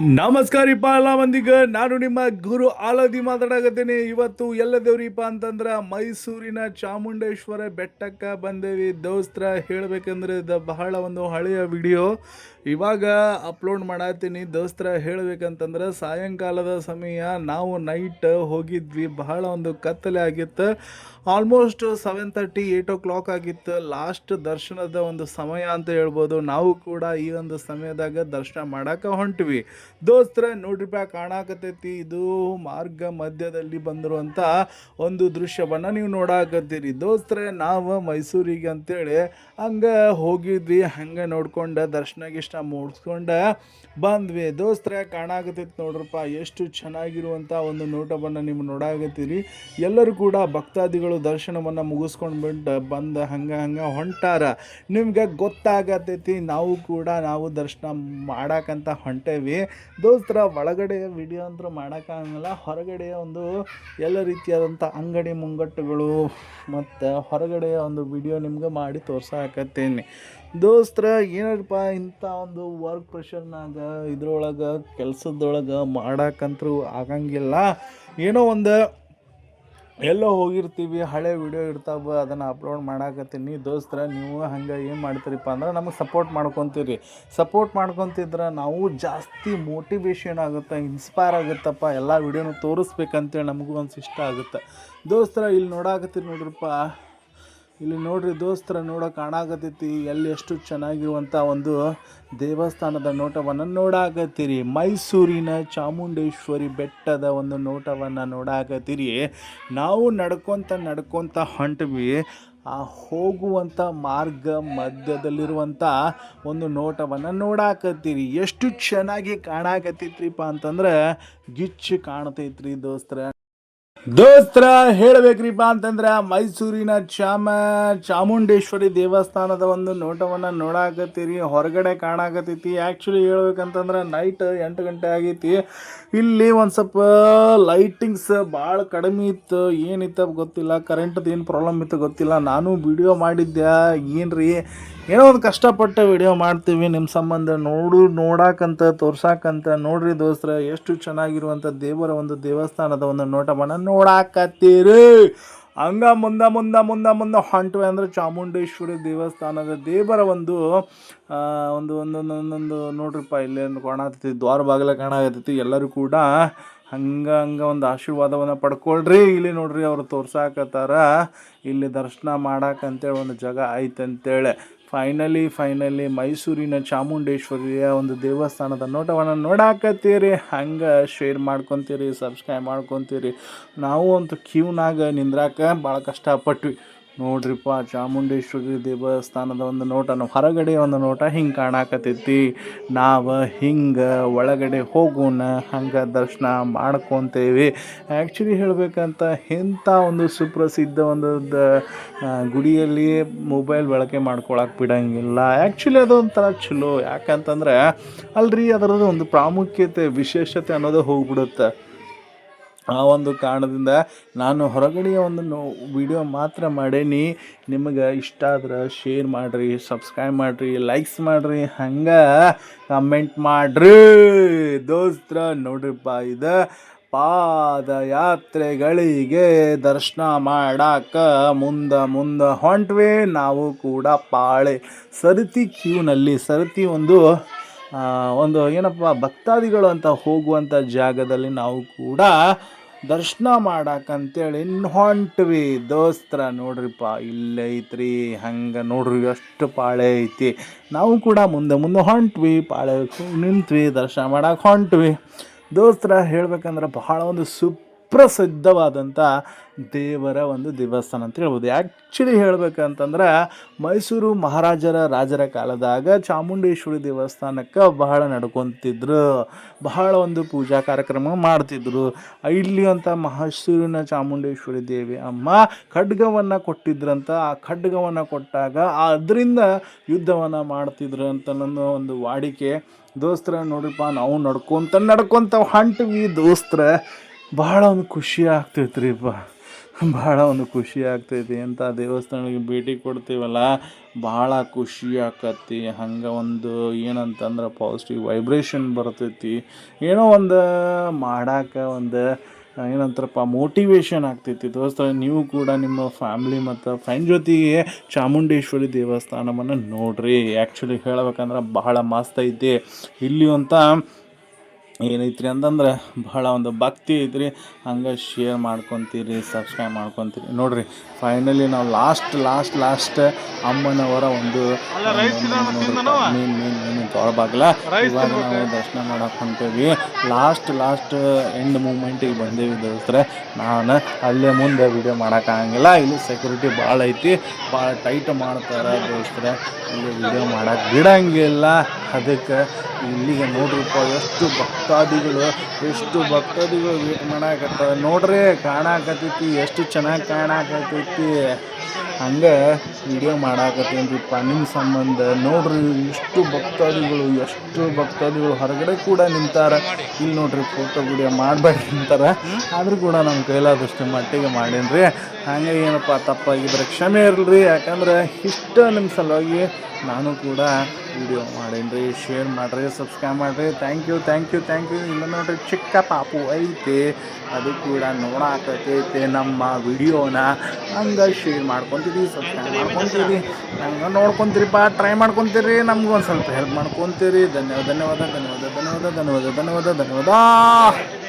ನಮಸ್ಕಾರಿಪ್ಪ ಎಲ್ಲ ಮಂದಿಗ, ನಾನು ನಿಮ್ಮ ಗುರು ಆಲದಿ ಮಾತಾಡಕತ್ತೀನಿ. ಇವತ್ತು ಎಲ್ಲ ದೇವ್ರಿಪ್ಪ ಅಂತಂದ್ರೆ ಮೈಸೂರಿನ ಚಾಮುಂಡೇಶ್ವರ ಬೆಟ್ಟಕ್ಕೆ ಬಂದೇವಿ. ದೋಸ್ತ್ರ, ಹೇಳಬೇಕಂದ್ರೆ ಇದು ಬಹಳ ಒಂದು ಹಳೆಯ ವಿಡಿಯೋ. ಇವಾಗ ಅಪ್ಲೋಡ್ ಮಾಡತ್ತೀನಿ. ದೋಸ್ತ್ರ, ಹೇಳ್ಬೇಕಂತಂದ್ರೆ ಸಾಯಂಕಾಲದ ಸಮಯ ನಾವು ನೈಟ್ ಹೋಗಿದ್ವಿ. ಬಹಳ ಒಂದು ಕತ್ತಲೆ ಆಗಿತ್ತು. Almost seven thirty eight o'clock ಆಗಿತ್ತು. ಲಾಸ್ಟ್ ದರ್ಶನದ ಒಂದು ಸಮಯ ಅಂತ ಹೇಳ್ಬೋದು. ನಾವು ಕೂಡ ಈ ಒಂದು ಸಮಯದಾಗ ದರ್ಶನ ಮಾಡೋಕೆ ಹೊಂಟ್ವಿ. ದೋಸ್ತ್ರ ನೋಡ್ರಿಪ್ಪ ಕಾಣಾಕತೈತಿ ಇದು ಮಾರ್ಗ ಮಧ್ಯದಲ್ಲಿ ಬಂದಿರುವಂಥ ಒಂದು ದೃಶ್ಯವನ್ನು ನೀವು ನೋಡಾಕತ್ತೀರಿ. ದೋಸ್ತ್ರೆ, ನಾವು ಮೈಸೂರಿಗೆ ಅಂತೇಳಿ ಹಂಗೆ ಹೋಗಿದ್ವಿ. ಹಂಗೆ ನೋಡ್ಕೊಂಡು ದರ್ಶನ ಗಿಷ್ಟ ಮುಗಿಸ್ಕೊಂಡು ಬಂದ್ವಿ. ದೋಸ್ತ್ರೆ ಕಾಣಾಕತೈತಿ ನೋಡ್ರಪ್ಪ ಎಷ್ಟು ಚೆನ್ನಾಗಿರುವಂಥ ಒಂದು ನೋಟವನ್ನು ನೀವು ನೋಡಾಕತ್ತೀರಿ. ಎಲ್ಲರೂ ಕೂಡ ಭಕ್ತಾದಿಗಳು ದರ್ಶನವನ್ನು ಮುಗಿಸ್ಕೊಂಡು ಬಿಟ್ಟು ಬಂದ ಹಂಗೆ ಹಂಗೆ ಹೊಂಟಾರ. ನಿಮ್ಗೆ ಗೊತ್ತಾಗತೈತಿ, ನಾವು ಕೂಡ ನಾವು ದರ್ಶನ ಮಾಡಾಕಂತ ಹೊಂಟೇವಿ. ದೋಸ್ತರ, ಒಳಗಡೆ ವಿಡಿಯೋ ಅಂತೂ ಮಾಡೋಕ್ಕಾಗಲ್ಲ ಹೊರಗಡೆ ಒಂದು ಎಲ್ಲ ರೀತಿಯಾದಂಥ ಅಂಗಡಿ ಮುಂಗಟ್ಟುಗಳು ಮತ್ತು ಹೊರಗಡೆ ಒಂದು ವಿಡಿಯೋ ನಿಮ್ಗೆ ಮಾಡಿ ತೋರ್ಸಾಕತ್ತೀನಿ. ದೋಸ್ತರ ಏನಪ್ಪ ಇಂಥ ಒಂದು ವರ್ಕ್ ಪ್ರೆಷರ್ನಾಗ ಇದ್ರೊಳಗೆ, ಕೆಲಸದೊಳಗೆ ಮಾಡಕ್ಕಂತೂ ಆಗಂಗಿಲ್ಲ. ಏನೋ ಒಂದು ಎಲ್ಲೋ ಹೋಗಿರ್ತೀವಿ, ಹಳೆ ವಿಡಿಯೋ ಇರ್ತಾವ, ಅದನ್ನು ಅಪ್ಲೋಡ್ ಮಾಡಾಕತ್ತೀನಿ. ದೋಸ್ತರ, ನೀವು ಹಂಗೆ ಏನು ಮಾಡ್ತೀರಿಪ್ಪ ಅಂದ್ರೆ ನಮಗೆ ಸಪೋರ್ಟ್ ಮಾಡ್ಕೊತೀರಿ. ಸಪೋರ್ಟ್ ಮಾಡ್ಕೊತಿದ್ರೆ ನಾವು ಜಾಸ್ತಿ ಮೋಟಿವೇಶನ್ ಆಗುತ್ತೆ ಇನ್ಸ್ಪೈರ್ ಆಗುತ್ತಪ್ಪ. ಎಲ್ಲ ವಿಡಿಯೋನು ತೋರಿಸ್ಬೇಕಂತೇಳಿ ನಮಗೂ ಒಂದು ಇಷ್ಟ ಆಗುತ್ತೆ. ದೋಸ್ತರ ಇಲ್ಲಿ ನೋಡಾಕತ್ತೀರಿ ನೋಡ್ರಪ್ಪ. ಇಲ್ಲಿ ನೋಡ್ರಿ ದೋಸ್ತರ ನೋಡೋ ಕಾಣಾಕತ್ತೈತಿ ಎಲ್ಲಿ ಎಷ್ಟು ಚೆನ್ನಾಗಿರುವಂಥ ಒಂದು ದೇವಸ್ಥಾನದ ನೋಟವನ್ನು ನೋಡಾಕತ್ತೀರಿ. ಮೈಸೂರಿನ ಚಾಮುಂಡೇಶ್ವರಿ ಬೆಟ್ಟದ ಒಂದು ನೋಟವನ್ನು ನೋಡಾಕತ್ತೀರಿ. ನಾವು ನಡ್ಕೊತ ನಡ್ಕೊತ ಹೊಂಟ್ವಿ. ಆ ಹೋಗುವಂಥ ಮಾರ್ಗ ಮಧ್ಯದಲ್ಲಿರುವಂಥ ಒಂದು ನೋಟವನ್ನು ನೋಡಾಕತ್ತೀರಿ. ಎಷ್ಟು ಚೆನ್ನಾಗಿ ಕಾಣಾಕತ್ತೈತ್ರಿಪ್ಪ ಅಂತಂದ್ರೆ ಗಿಚ್ಚು ಕಾಣ್ತೈತ್ರಿ ದೋಸ್ತರ. ದೋಸ್ತ್ರ, ಹೇಳಬೇಕ್ರಿಪ್ಪ ಅಂತಂದ್ರೆ ಮೈಸೂರಿನ ಚಾಮ, ಚಾಮುಂಡೇಶ್ವರಿ ದೇವಸ್ಥಾನದ ಒಂದು ನೋಟವನ್ನು ನೋಡಾಕತ್ತೀರಿ, ಹೊರಗಡೆ ಕಾಣಾಕತ್ತೈತಿ. ಆ್ಯಕ್ಚುಲಿ ಹೇಳ್ಬೇಕಂತಂದ್ರೆ ನೈಟ್ ಎಂಟು ಗಂಟೆ ಆಗೈತಿ. ಇಲ್ಲಿ ಒಂದು ಸ್ವಲ್ಪ ಲೈಟಿಂಗ್ಸ್ ಭಾಳ ಕಡಿಮೆ ಇತ್ತು. ಏನಿತ್ತು ಗೊತ್ತಿಲ್ಲ. ಕರೆಂಟ್ದು ಏನು ಪ್ರಾಬ್ಲಮ್ ಇತ್ತು ಗೊತ್ತಿಲ್ಲ. ನಾನು ವಿಡಿಯೋ ಮಾಡಿದ್ದೆ. ಏನು ಏನೋ ಒಂದು ಕಷ್ಟಪಟ್ಟು ವಿಡಿಯೋ ಮಾಡ್ತೀವಿ. ನಿಮ್ಮ ಸಂಬಂಧ ನೋಡು, ನೋಡಾಕಂತ, ತೋರ್ಸಾಕಂತ. ನೋಡ್ರಿ ದೋಸ್ತ್ರ, ಎಷ್ಟು ಚೆನ್ನಾಗಿರುವಂಥ ದೇವರ ಒಂದು ದೇವಸ್ಥಾನದ ಒಂದು ನೋಟವನ್ನು ನೋಡಾಕತ್ತೀರಿ? ಹಂಗ ಮುಂದೆ ಮುಂದೆ ಮುಂದೆ ಮುಂದೆ ಹೊಂಟ್ವಿ ಅಂದ್ರೆ ಚಾಮುಂಡೇಶ್ವರಿ ದೇವಸ್ಥಾನದ ದೇವರ ಒಂದು ಒಂದು ಒಂದೊಂದು ಒಂದೊಂದು ನೋಡ್ರಿಪ್ಪ ಇಲ್ಲೇ ಕಾಣತೈತಿ ದ್ವಾರ ಬಾಗಿಲ ಕಾಣಾಕತ್ತೈತಿ ಎಲ್ಲರೂ ಕೂಡ ಹಂಗೆ ಹಂಗೆ ಒಂದು ಆಶೀರ್ವಾದವನ್ನು ಪಡ್ಕೊಳ್ರಿ. ಇಲ್ಲಿ ನೋಡ್ರಿ ಅವ್ರು ತೋರ್ಸಾಕತ್ತಾರ, ಇಲ್ಲಿ ದರ್ಶನ ಮಾಡಾಕಂತೇಳಿ ಒಂದು ಜಾಗ ಐತಂತೇಳಿ ಫೈನಲಿ ಫೈನಲಿ ಮೈಸೂರಿನ ಚಾಮುಂಡೇಶ್ವರಿಯ ಒಂದು ದೇವಸ್ಥಾನದ ನೋಟವನ್ನು ನೋಡಾಕತ್ತೀರಿ. ಹಂಗೆ ಶೇರ್ ಮಾಡ್ಕೊತೀರಿ ಸಬ್ಸ್ಕ್ರೈಬ್ ಮಾಡ್ಕೊತೀರಿ. ನಾವು ಅಂತೂ ಕ್ಯೂನಾಗ ನಿಂದ್ರಾಕ ಭಾಳ ಕಷ್ಟಪಟ್ವಿ. ನೋಡ್ರಿಪ್ಪ, ಚಾಮುಂಡೇಶ್ವರಿ ದೇವಸ್ಥಾನದ ಒಂದು ನೋಟ ಹೊರಗಡೆ ಒಂದು ನೋಟ ಹಿಂಗೆ ಕಾಣಾಕತ್ತೈತಿ. ನಾವು ಹಿಂಗೆ ಒಳಗಡೆ ಹೋಗೋಣ, ಹಂಗೆ ದರ್ಶನ ಮಾಡ್ಕೊತೇವೆ. ಆ್ಯಕ್ಚುಲಿ ಹೇಳಬೇಕಂತ ಇಂಥ ಒಂದು ಸುಪ್ರಸಿದ್ಧ ಒಂದು, ದ- ಗುಡಿಯಲ್ಲಿ ಮೊಬೈಲ್ ಬಳಕೆ ಮಾಡ್ಕೊಳಕ್ಕೆ ಬಿಡಂಗಿಲ್ಲ. ಆ್ಯಕ್ಚುಲಿ ಅದೊಂಥರ ಚಲೋ ಯಾಕಂತಂದ್ರೆ ಅಲ್ರಿ ಅದರದ್ದು ಒಂದು ಪ್ರಾಮುಖ್ಯತೆ, ವಿಶೇಷತೆ ಅನ್ನೋದು ಹೋಗ್ಬಿಡುತ್ತೆ. ಆ ಒಂದು ಕಾರಣದಿಂದ ನಾನು ಹೊರಗಡೆಯ ಒಂದು ನೋ ವಿಡಿಯೋ ಮಾತ್ರ ಮಾಡೇನಿ. ನಿಮಗೆ ಇಷ್ಟ ಆದ್ರೆ ಶೇರ್ ಮಾಡಿರಿ ಸಬ್ಸ್ಕ್ರೈಬ್ ಮಾಡಿರಿ ಲೈಕ್ಸ್ ಮಾಡಿರಿ, ಹಂಗೆ ಕಮೆಂಟ್ ಮಾಡಿರಿ. ದೋಸ್ತ್ರ, ನೋಡ್ರಿಪ್ಪ, ಇದು ಪಾದಯಾತ್ರೆಗಳಿಗೆ ದರ್ಶನ ಮಾಡಾಕ ಮುಂದೆ ಮುಂದೆ ಹೊಂಟ್ವಿ. ನಾವು ಕೂಡ ಪಾಳೆ, ಸರತಿ ಕ್ಯೂನಲ್ಲಿ ಸರತಿ ಒಂದು ಒಂದು ಏನಪ್ಪ, ಭಕ್ತಾದಿಗಳು ಅಂತ ಹೋಗುವಂಥ ಜಾಗದಲ್ಲಿ ನಾವು ಕೂಡ ದರ್ಶನ ಮಾಡಕ್ಕಂತೇಳಿ ಹೊಂಟ್ವಿ. ದೋಸ್ತ್ರ, ನೋಡ್ರಿಪ್ಪ, ಇಲ್ಲೇ ಐತ್ರಿ, ಹಂಗೆ ನೋಡ್ರಿ ಎಷ್ಟು ಪಾಳೆ ಐತಿ. ನಾವು ಕೂಡ ಮುಂದೆ ಮುಂದೆ ಹೊಂಟ್ವಿ, ಪಾಳೆ ನಿಂತ್ವಿ, ದರ್ಶನ ಮಾಡಕ್ಕೆ ಹೊಂಟ್ವಿ. ದೋಸ್ತ್ರ, ಹೇಳ್ಬೇಕಂದ್ರೆ ಬಹಳ ಒಂದು ಸುಪ್ರಸಿದ್ಧವಾದಂಥ ದೇವರ ಒಂದು ದೇವಸ್ಥಾನ ಅಂತ ಹೇಳ್ಬೋದು. ಆ್ಯಕ್ಚುಲಿ ಹೇಳ್ಬೇಕಂತಂದ್ರೆ ಮೈಸೂರು ಮಹಾರಾಜರ ರಾಜರ ಕಾಲದಾಗ ಚಾಮುಂಡೇಶ್ವರಿ ದೇವಸ್ಥಾನಕ್ಕೆ ಬಹಳ ನಡ್ಕೊತಿದ್ರು. ಬಹಳ ಒಂದು ಪೂಜಾ ಕಾರ್ಯಕ್ರಮ ಮಾಡ್ತಿದ್ರು. ಇಲ್ಲಿ ಅಂತ ಮಹಸೂರಿನ ಚಾಮುಂಡೇಶ್ವರಿ ದೇವಿ ಅಮ್ಮ ಖಡ್ಗವನ್ನು ಕೊಟ್ಟಿದ್ರಂತ, ಆ ಖಡ್ಗವನ್ನು ಕೊಟ್ಟಾಗ ಅದರಿಂದ ಯುದ್ಧವನ್ನು ಮಾಡ್ತಿದ್ರು ಅಂತ ನನ್ನ ಒಂದು ವಾಡಿಕೆ. ದೋಸ್ತ್ರ ನೋಡ್ರಿಪ್ಪ, ನಾವು ನಡ್ಕೊತ ನಡ್ಕೊತ ಹಂಟ್ವಿ ದೋಸ್ತ್ರ. ಭಾಳ ಒಂದು ಖುಷಿ ಆಗ್ತೈತ್ರಿಪ್ಪ ಭಾಳ ಒಂದು ಖುಷಿ ಆಗ್ತೈತಿ. ಅಂತ ದೇವಸ್ಥಾನಕ್ಕೆ ಭೇಟಿ ಕೊಡ್ತೀವಲ್ಲ ಭಾಳ ಖುಷಿ ಆಕತಿ ಹಂಗೆ ಒಂದು ಏನಂತಂದ್ರೆ ಪಾಸಿಟಿವ್ ವೈಬ್ರೇಷನ್ ಬರ್ತೈತಿ. ಏನೋ ಒಂದು ಮಾಡಾಕ ಒಂದು, ಏನಂತಾರಪ್ಪ ಮೋಟಿವೇಶನ್ ಆಗ್ತೈತಿ. ದೋಸ್ತ, ನೀವು ಕೂಡ ನಿಮ್ಮ ಫ್ಯಾಮ್ಲಿ ಮತ್ತು ಫ್ರೆಂಡ್ ಜೊತೆಗೆ ಚಾಮುಂಡೇಶ್ವರಿ ದೇವಸ್ಥಾನವನ್ನು ನೋಡ್ರಿ. ಆ್ಯಕ್ಚುಲಿ ಹೇಳ್ಬೇಕಂದ್ರೆ ಬಹಳ ಮಸ್ತ್ ಐತಿ. ಇಲ್ಲಿ ಅಂತ ಏನೈತ್ರಿ ಅಂತಂದ್ರೆ ಬಹಳ ಒಂದು ಭಕ್ತಿ ಐತ್ರಿ. ಹಂಗೆ ಶೇರ್ ಮಾಡ್ಕೊತೀರಿ ಸಬ್ಸ್ಕ್ರೈಬ್ ಮಾಡ್ಕೊತೀರಿ. ನೋಡಿರಿ ಫೈನಲಿ ನಾವು ಲಾಸ್ಟ್ ಲಾಸ್ಟ್ ಲಾಸ್ಟ್ ಅಮ್ಮನವರ ಒಂದು ಮೀನು ಮೀನು ಮೀನು ತೊಳಬಾಗ್ಲ ಇವಾಗ ನಾವು ದರ್ಶನ ಮಾಡಕ್ಕೆ ಹೊಂಟೇವಿ. ಲಾಸ್ಟ್ ಲಾಸ್ಟ್ ಎಂಡ್ ಮೂಮೆಂಟಿಗೆ ಬಂದೇವಿ ದೋಸ್ತರೆ. ನಾನು ಅಲ್ಲೇ ಮುಂದೆ ವಿಡಿಯೋ ಮಾಡೋಕ್ಕಾಗಂಗಿಲ್ಲ ಇಲ್ಲಿ ಸೆಕ್ಯೂರಿಟಿ ಭಾಳ ಐತಿ. ಭಾಳ ಟೈಟ್ ಮಾಡ್ತಾರೆ ದೋಸ್ತರೆ. ಇಲ್ಲಿ ವಿಡಿಯೋ ಮಾಡಕ್ಕೆ ಬಿಡಂಗಿಲ್ಲ. ಅದಕ್ಕೆ ಇಲ್ಲಿಗೆ ನೋಡ್ರಿಪ್ಪ ಎಷ್ಟು ಭಕ್ತಾದಿಗಳು, ಎಷ್ಟು ಭಕ್ತಾದಿಗಳು ವೇಟ್ ಮಾಡಾಕತ್ತಾವ ನೋಡ್ರಿ, ಕಾಣಾಕತ್ತೈತಿ, ಎಷ್ಟು ಚೆನ್ನಾಗಿ ಕಾಣಾಕತ್ತೈತಿ. ಹಂಗೆ ವಿಡಿಯೋ ಮಾಡಾಕತ್ತೀನಿಪ್ಪ ನಿಮ್ಮ ಸಂಬಂಧ. ನೋಡ್ರಿ, ಇಷ್ಟು ಭಕ್ತಾದಿಗಳು, ಎಷ್ಟು ಭಕ್ತಾದಿಗಳು ಹೊರಗಡೆ ಕೂಡ ನಿಂತಾರ. ಇಲ್ಲಿ ನೋಡ್ರಿ ಫೋಟೋ ವಿಡಿಯೋ ಮಾಡಬೇಡಿ ನಿಂತಾರ ಆದರೂ ಕೂಡ ನಮ್ಮ ಕೈಲಾದಷ್ಟು ಮಟ್ಟಿಗೆ ಮಾಡೀನಿ ಹಂಗೆ ಏನಪ್ಪ, ತಪ್ಪಾಗಿದ್ರೆ ಕ್ಷಮೆ ಇರಲಿ ಯಾಕಂದ್ರೆ ಇಷ್ಟ ನಿಮ್ಮ ಸಲುವಾಗಿ ನಾನು ಕೂಡ ವಿಡಿಯೋ ಮಾಡೇನ್ರಿ ಶೇರ್ ಮಾಡಿರಿ ಸಬ್ಸ್ಕ್ರೈಬ್ ಮಾಡಿರಿ. Thank you thank you thank you ಇಲ್ಲ ನೋಡ್ರಿ, ಚಿಕ್ಕ ಪಾಪು ಐತೆ. ಅದು ಕೂಡ ನೋಡಾಕತೈತೆ ನಮ್ಮ ವಿಡಿಯೋನ ಹಂಗೆ ಶೇರ್ ಮಾಡ್ಕೊತೀರಿ ಸಬ್ಸ್ಕ್ರೈಬ್ ಮಾಡ್ಕೊತೀರಿ. ಹಂಗೆ ನೋಡ್ಕೊತೀರಿಪ್ಪ ಟ್ರೈ ಮಾಡ್ಕೊತೀರಿ. ನಮ್ಗೆ ಒಂದು ಸ್ವಲ್ಪ ಹೆಲ್ಪ್ ಮಾಡ್ಕೊತೀರಿ. ಧನ್ಯವಾದ ಧನ್ಯವಾದ ಧನ್ಯವಾದ ಧನ್ಯವಾದ ಧನ್ಯವಾದ ಧನ್ಯವಾದ ಧನ್ಯವಾದ.